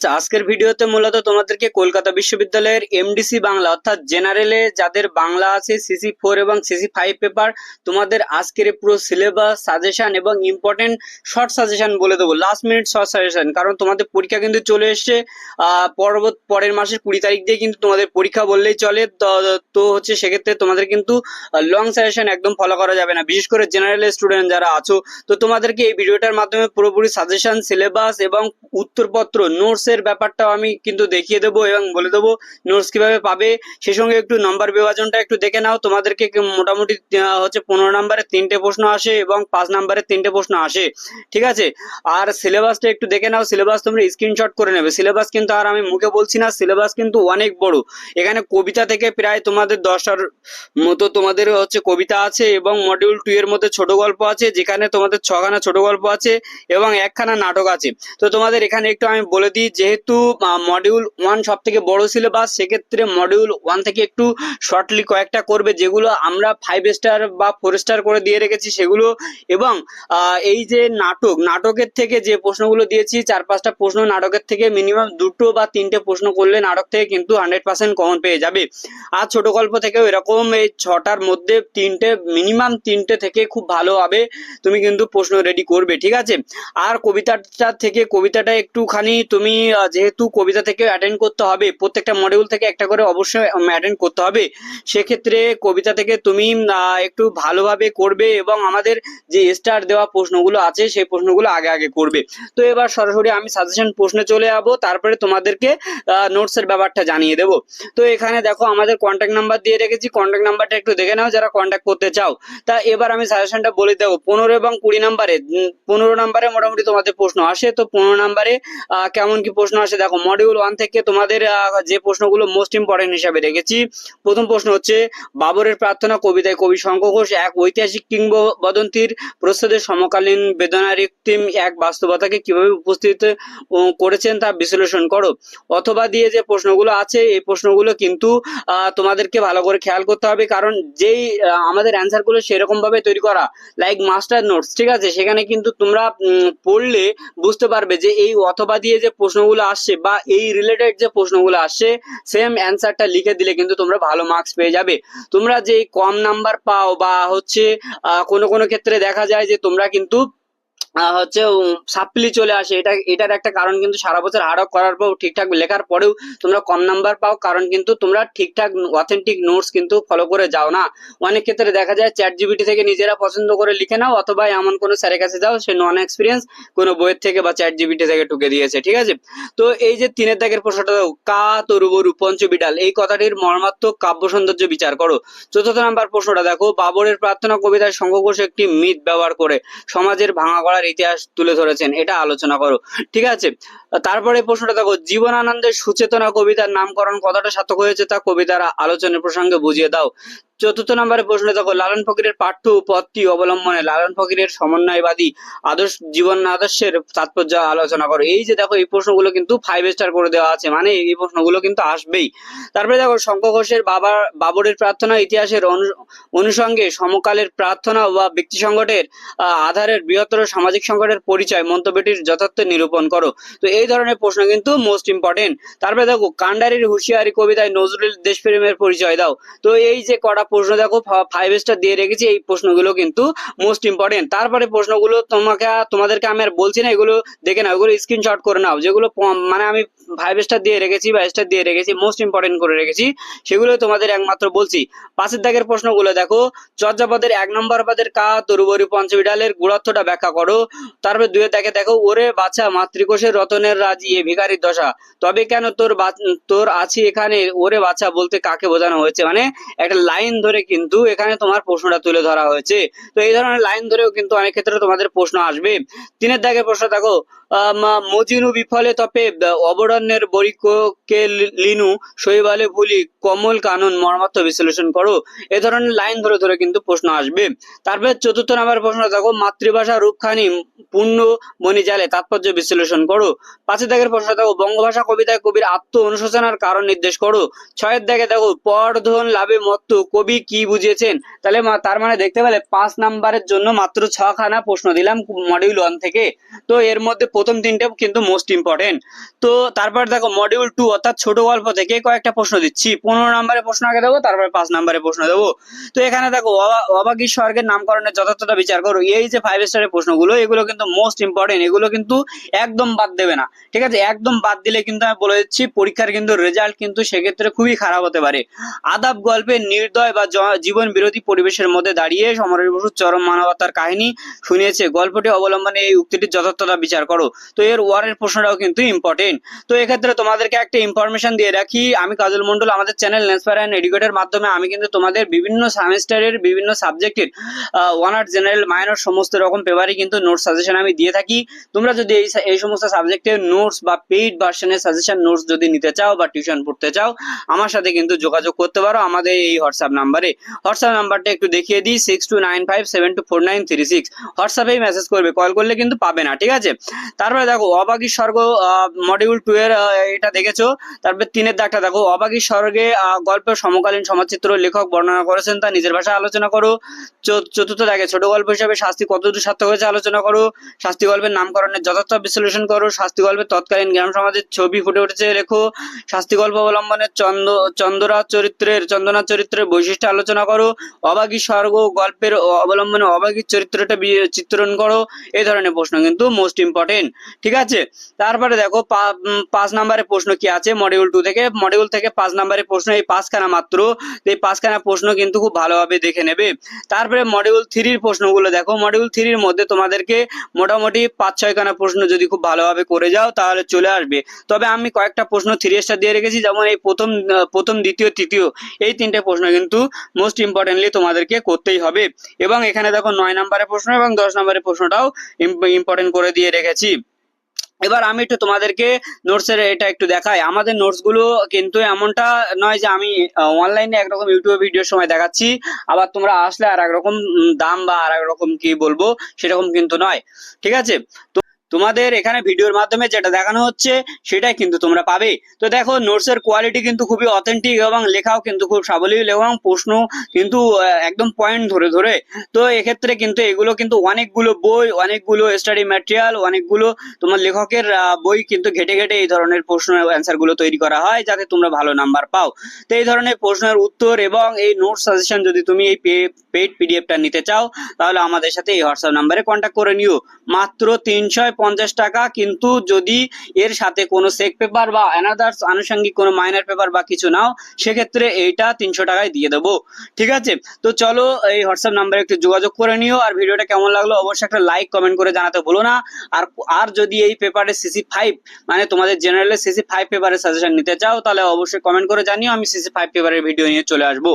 আচ্ছা, আজকের ভিডিওতে মূলত তোমাদেরকে কলকাতা বিশ্ববিদ্যালয়ের এমডিসি বাংলা অর্থাৎ জেনারেলে যাদের বাংলা আছে সিসি ফোর এবং সিসি ফাইভ পেপার তোমাদের আজকের পুরো সিলেবাস সাজেশন এবং ইম্পর্টেন্ট শর্ট সাজেশন বলে দেবো। লাস্ট মিনিট শর্ট সাজেশন কারণ তোমাদের পরীক্ষা কিন্তু চলে এসছে পরবর্ত পরের মাসের কুড়ি তারিখ দিয়ে কিন্তু তোমাদের পরীক্ষা বললেই চলে। তো হচ্ছে সেক্ষেত্রে তোমাদের কিন্তু লং সাজেশন একদম ফলো করা যাবে না। বিশেষ করে জেনারেল স্টুডেন্ট যারা আছো তো তোমাদেরকে এই ভিডিওটার মাধ্যমে পুরোপুরি সাজেশন সিলেবাস এবং উত্তরপত্র নোটস এর ব্যাপারটাও আমি কিন্তু দেখিয়ে দেবো এবং বলে দেবো নোটস কীভাবে পাবে সেই সঙ্গে একটু নাম্বার বিভাজনটা একটু দেখে নাও। তোমাদেরকে মোটামুটি হচ্ছে পনেরো নাম্বারে তিনটে প্রশ্ন আসে এবং পাঁচ নাম্বারে তিনটে প্রশ্ন আসে, ঠিক আছে? আর সিলেবাসটা একটু দেখে নাও সিলেবাস তোমরা স্ক্রিনশট করে নেবে। সিলেবাস কিন্তু আর আমি মুখে বলছি না সিলেবাস কিন্তু অনেক বড়। এখানে কবিতা থেকে প্রায় তোমাদের দশটার মতো তোমাদের হচ্ছে কবিতা আছে এবং মডিউল টু এর মধ্যে ছোট গল্প আছে, যেখানে তোমাদের ছখানা ছোট গল্প আছে এবং একখানা নাটক আছে। তো তোমাদের এখানে একটু আমি বলে দিই যেহেতু মডিউল ওয়ান সব থেকে বড় সিলেবাস সেক্ষেত্রে মডিউল ওয়ান থেকে একটু শর্টলি কয়েকটা করবে, যেগুলো আমরা ফাইভ স্টার বা ফোর স্টার করে দিয়ে রেখেছি সেগুলো। এবং এই যে নাটক, নাটকের থেকে যে প্রশ্নগুলো দিয়েছি, চার পাঁচটা প্রশ্ন নাটকের থেকে মিনিমাম দুটো বা তিনটে প্রশ্ন করলে নাটক থেকে কিন্তু হান্ড্রেড পার্সেন্ট কমন পেয়ে যাবে। আর ছোট গল্প থেকেও এরকম এই ছটার মধ্যে তিনটে মিনিমাম তিনটে থেকে খুব ভালোভাবে তুমি কিন্তু প্রশ্ন রেডি করবে, ঠিক আছে? আর কবিতাটা থেকে, কবিতাটা একটুখানি তুমি যেহেতু কবিতা থেকে অ্যাটেন্ড করতে হবে, প্রত্যেকটা মডিউল থেকে একটা করে অবশ্যই অ্যাটেন্ড করতে হবে। সেক্ষেত্রে কবিতা থেকে তুমি একটু ভালোভাবে করবে এবং আমাদের যে স্টার দেওয়া প্রশ্নগুলো আছে, সেই প্রশ্নগুলো আগে আগে করবে। তো এবার সরাসরি আমি সাজেশন প্রশ্নে চলে যাব, তারপরে তোমাদেরকে নোটসের ব্যাপারটা জানিয়ে দেবো। তো এখানে দেখো, আমাদের কন্ট্যাক্ট নাম্বার দিয়ে রেখেছি। কন্ট্যাক্ট নাম্বারটা একটু দেখে নাও, যারা কন্ট্যাক্ট করতে চাও। তা এবার আমি সাজেশনটা বলে দেবো। পনেরো এবং কুড়ি নাম্বারে পনেরো নাম্বারে মোটামুটি তোমাদের প্রশ্ন আসে। তো পনেরো নাম্বারে কেমন কি প্রশ্ন আসে, দেখো মডিউল ওয়ান থেকে তোমাদের যে প্রশ্নগুলো মোস্ট ইম্পর্টেন্ট হিসাবে রেখেছি প্রথম প্রশ্ন হচ্ছে, বাবরের প্রার্থনা কবিতায় কবি শঙ্খ ঘোষ এক ঐতিহাসিক কিংবদন্তির প্রস্তুতের সমকালীন একটি এক বাস্তবতাকে কীভাবে উপস্থিত করেছেন তা বিশ্লেষণ করো। অথবা দিয়ে যে প্রশ্নগুলো আছে, এই প্রশ্নগুলো কিন্তু তোমাদেরকে ভালো করে খেয়াল করতে হবে, কারণ যেই আমাদের অ্যান্সারগুলো সেরকম ভাবে তৈরি করা লাইক মাস্টার নোটস ঠিক আছে? সেখানে কিন্তু তোমরা পড়লে বুঝতে পারবে যে এই অথবা দিয়ে যে প্রশ্নগুলো আসছে বা এই রিলেটেড যে প্রশ্নগুলো আসছে সেম অ্যান্সারটা লিখে দিলে কিন্তু তোমরা ভালো মার্কস পেয়ে যাবে। তোমরা যে কম নাম্বার পাও বা হচ্ছে কোনো কোনো ক্ষেত্রে দেখা যায় যে তোমরা কিন্তু হচ্ছে সাপ্লি চলে আসে। এটা, এটার একটা কারণ কিন্তু সারা বছর হার্ড করার পর ঠিকঠাক লেখার পরেও তোমরা কম নাম্বার পাও, কারণ কিন্তু তোমরা ঠিকঠাক অথেন্টিক নোটস কিন্তু ফলো করে যাও না। অনেক ক্ষেত্রে দেখা যায় চ্যাট জিবিটি থেকে নিজেরা পছন্দ করে লিখে নাও, অথবা এমন কোনো স্যারের কাছে যাও, সে নন এক্সপিরিয়েন্স কোনো বইয়ের থেকে বা চ্যাট জিবিটি থেকে টুকে দিয়েছে, ঠিক আছে? তো এই যে তিনের দাগের প্রশ্নটা কা তরুবরু পঞ্চবিডাল এই কথাটির মর্মাত্মক কাব্য সৌন্দর্য বিচার করো। চতুর্থ নাম্বার প্রশ্নটা দেখো, বাবরের প্রার্থনা কবিতায় শঙ্খঘোষ একটি মিথ ব্যবহার করে, সমাজের ভাঙা গড়ার ইতিহাস তুলে ধরেছেন এটা আলোচনা করো। ঠিক আছে? তারপরে প্রশ্নটা দেখো, জীবনানন্দের সুচেতনা কবিতার নামকরণ কতটা সার্থক হয়েছে তা কবিতার আলোচনার প্রসঙ্গে বুঝিয়ে দাও। চতুর্থ নম্বরে প্রশ্ন দেখো, লালন ফকিরের পাঠ্য পথটি অবলম্বনে? লালন ফকিরের সমন্বয়বাদী আদর্শ, জীবন আদর্শের তাৎপর্য আলোচনা করো। এই যে দেখো, এই প্রশ্নগুলো কিন্তু ফাইভ স্টার করে দেওয়া আছে মানে এই প্রশ্নগুলো কিন্তু আসবেই। তারপরে দেখো শঙ্খ ঘোষের বাবার, বাবরের প্রার্থনা ইতিহাসের অনু- অনুষঙ্গে সমকালের প্রার্থনা বা ব্যক্তি সংকটের আধারের বৃহত্তর সামাজিক সংকটের পরিচয় মন্তব্যটির যথার্থ নিরূপণ করো। তো এই ধরনের প্রশ্ন কিন্তু মোস্ট ইম্পর্টেন্ট তারপরে দেখো, কান্ডারির হুঁশিয়ারি কবিতায় নজরুল দেশপ্রেমের পরিচয় দাও। তো এই যে কটা প্রশ্ন দেখো ফাইভ স্টার দিয়ে রেখেছি, এই প্রশ্নগুলো কিন্তু মোস্ট ইম্পর্টেন্ট তারপরে প্রশ্নগুলো তোমাকে তোমাদেরকে আমি আর বলছি না, এগুলো দেখে নাও, এগুলো স্ক্রিনশট করে নাও। যেগুলো মানে আমি ফাইভ স্টার দিয়ে রেখেছি বা স্টার দিয়ে রেখেছি মোস্ট ইম্পর্টেন্ট করে রেখেছি, সেগুলো তোমাদের একমাত্র বলছি। পাশের দাগের প্রশ্নগুলো দেখো, চর্যাপদের এক নম্বর পদের কা, তরুবরী পঞ্চবিডালের গুণার্থটা ব্যাখ্যা করো। তারপরে দুয়ে দেখে দেখো, ওরে বাছা, মাতৃকোষের রতনের রাজি, এ ভিখারির দশা। তবে কেন তোর তোর আছি এখানে? ওরে বাছা, বলতে কাকে বোঝানো হয়েছে? মানে একটা লাইন ধরে কিন্তু এখানে তোমার প্রশ্নটা তুলে ধরা হয়েছে। তো এই ধরনের লাইন ধরেও কিন্তু অনেক ক্ষেত্রে তোমাদের প্রশ্ন আসবে। তিনের দাগে প্রশ্ন দেখো। মজিনু বিফলে তপে অবরণ্যের বরিককে লিনু, শৈবালে ভুলি, কমল কানন মর্মার্থ বিশ্লেষণ করো। এ ধরনের লাইন ধরে ধরে কিন্তু প্রশ্ন আসবে। তারপরে চতুর্থ নাম্বার প্রশ্ন, দেখো, মাতৃভাষা রূপখানি, পূর্ণ মণি জালে তাৎপর্য বিশ্লেষণ করো। পাঁচের দাগের প্রশ্ন, দেখো, বঙ্গভাষা কবিতায় কবির আত্ম অনুশোচনার কারণ নির্দেশ করো। ছয়ের দাগে, দেখো পরধন লাভে মত্ত, কবি কি বুঝিয়েছেন? তাহলে তার মানে দেখতে পেলে পাঁচ নাম্বারের জন্য মাত্র ছখানা প্রশ্ন দিলাম মডিউল ওয়ান থেকে। তো এর মধ্যে প্রথম তিনটে কিন্তু মোস্ট ইম্পর্টেন্ট তো তারপর দেখো মডিউল টু অর্থাৎ ছোট গল্প থেকে কয়েকটা প্রশ্ন দিচ্ছি। পনেরো নম্বরে প্রশ্ন আগে দেবো, তারপরে পাঁচ নম্বরে প্রশ্ন দেবো। তো এখানে দেখো অবা- অবাগী স্বর্গের নামকরণের যথার্থতা বিচার করো। এই যে ফাইভ স্টারের প্রশ্নগুলো, এগুলো কিন্তু মোস্ট ইম্পর্টেন্ট এগুলো কিন্তু একদম বাদ দেবে না। ঠিক আছে? একদম বাদ দিলে কিন্তু আমি বলে দিচ্ছি, পরীক্ষার কিন্তু রেজাল্ট কিন্তু সেক্ষেত্রে খুবই খারাপ হতে পারে। আদাব গল্পের নির্দয় বা জীবন বিরোধী পরিবেশের মধ্যে দাঁড়িয়ে সমরেশ বসুর চরম মানবতার কাহিনী শুনিয়েছে। গল্পটি অবলম্বনে এই উক্তিটির যথার্থতা বিচার করো। তো এর ওয়ারের প্রশ্নটাও কিন্তু ইম্পর্টেন্ট তো এক্ষেত্রে তোমাদেরকে একটা ইনফরমেশন দিয়ে রাখি। আমি কাজল মন্ডল আমাদের চ্যানেল লেন্সফায়ার অ্যান্ড এডুকেটের মাধ্যমে আমি কিন্তু তোমাদের বিভিন্ন সেমিস্টারের বিভিন্ন সাবজেক্টের ওয়ানার জেনারেল মাইনর সমস্ত রকম পেপারই কিন্তু নোট সাজেশন আমি দিয়ে থাকি। তোমরা যদি এই এই সমস্ত সাবজেক্টের নোটস বা পেইড ভার্সনের সাজেশন নোটস যদি নিতে চাও বা টিউশন পড়তে চাও, আমার সাথে কিন্তু যোগাযোগ করতে পারো আমাদের এই হোয়াটসঅ্যাপ নাম্বারে হোয়াটসঅ্যাপ নাম্বারটা একটু দেখিয়ে দিই six two nine five seven two four nine three six হোয়াটসঅ্যাপেই message করবে কল করলে কিন্তু পাবে না, ঠিক আছে? তারপরে দেখো অবাগী স্বর্গ মডিউল টু এর এটা দেখেছ? তারপরে তিনের দাগটা দেখো অবাগী স্বর্গে আহ, গল্পের সমকালীন সমাজচিত্র লেখক বর্ণনা করেছেন তা নিজের ভাষায় আলোচনা করো। চতুর্থ দাগে ছোট গল্প হিসেবে শাস্তি কতদূর সার্থক হয়েছে আলোচনা করো। শাস্তি গল্পের নামকরণের যথার্থ বিশ্লেষণ করো। শাস্তি গল্পের তৎকালীন গ্রাম সমাজের ছবি ফুটে উঠেছে লেখো। শাস্তি গল্প অবলম্বনে চন্দ চন্দ্রা চরিত্রের চন্দনা চরিত্রের বৈশিষ্ট্য আলোচনা করো। অবাগী স্বর্গ গল্পের অবলম্বনে অবাগী চরিত্রটা চিত্রণ করো। এই ধরনের প্রশ্ন কিন্তু মোস্ট ইম্পর্টেন্ট ঠিক আছে? তারপরে দেখো পাঁচ নম্বরের প্রশ্ন কি আছে? মডিউল টু থেকে মডিউল থেকে পাঁচ নম্বরের প্রশ্ন, এই পাঁচখানা মাত্র। এই পাঁচখানা প্রশ্ন কিন্তু খুব ভালোভাবে দেখে নেবে। তারপরে মডিউল থ্রির প্রশ্নগুলো দেখো। মডিউল থ্রির মধ্যে তোমাদেরকে মোটামুটি পাঁচ, ছয়খানা প্রশ্ন যদি খুব ভালোভাবে করে যাও, তাহলে চলে আসবে। তবে আমি কয়েকটা প্রশ্ন থ্রি স্টার দিয়ে রেখেছি। যেমন এই প্রথম প্রথম, দ্বিতীয়, তৃতীয়, এই তিনটে প্রশ্ন কিন্তু মোস্ট ইম্পর্টেন্টলি তোমাদেরকে করতেই হবে। এবং এখানে দেখো নয় নম্বরের প্রশ্ন এবং দশ নম্বরের প্রশ্নটাও ইম্পর্টেন্ট করে দিয়ে রেখেছি। এবার আমি একটু তোমাদেরকে নোটস এর এটা একটু দেখাই। আমাদের নোটসগুলো কিন্তু এমনটা নয় যে আমি অনলাইনে একরকম ইউটিউবে ভিডিওর সময় দেখাচ্ছি, আবার তোমরা আসলে আর একরকম দাম বা আর একরকম কি বলব সেরকম কিন্তু নয়। ঠিক আছে? তো তোমাদের এখানে ভিডিওর মাধ্যমে যেটা দেখানো হচ্ছে, সেটাই কিন্তু তোমরা পাবে। তো দেখো নোটসের কোয়ালিটি কিন্তু খুবই অথেন্টিক এবং লেখাও কিন্তু খুব সাবলীল এবং প্রশ্ন কিন্তু একদম পয়েন্ট ধরে ধরে। তো এক্ষেত্রে কিন্তু এগুলো কিন্তু অনেকগুলো বই, অনেকগুলো স্টাডি ম্যাটেরিয়াল অনেকগুলো তোমার লেখকের বই কিন্তু ঘেটে ঘেটে এই ধরনের প্রশ্ন অ্যান্সারগুলো তৈরি করা হয়, যাতে তোমরা ভালো নাম্বার পাও। তো এই ধরনের প্রশ্নের উত্তর এবং এই নোট সাজেশন যদি তুমি এই পেড পিডিএফটা নিতে চাও, তাহলে আমাদের সাথে এই হোয়াটসঅ্যাপ নাম্বারে কন্ট্যাক্ট করে নিও। মাত্র তিনশো পঞ্চাশ টাকা, কিন্তু যদি এর সাথে কোনো চেক পেপার বা অ্যানাদার্স আনুষঙ্গিক কোনো মাইনার পেপার বা কিছু নাও, সেক্ষেত্রে এইটা তিনশো টাকায় দিয়ে দেবো। ঠিক আছে? তো চলো এই হোয়াটসঅ্যাপ নাম্বারে একটু যোগাযোগ করে নিও, আর ভিডিওটা কেমন লাগল অবশ্যই একটা লাইক কমেন্ট করে জানাতে ভুলো না। আর আর যদি এই পেপারে সিসি ফাইভ মানে তোমাদের জেনারেলে সিসি ফাইভ পেপারের সাজেশন নিতে চাও, তাহলে অবশ্যই কমেন্ট করে জানিও, আমি সিসি ফাইভ পেপারের ভিডিও নিয়ে চলে আসব।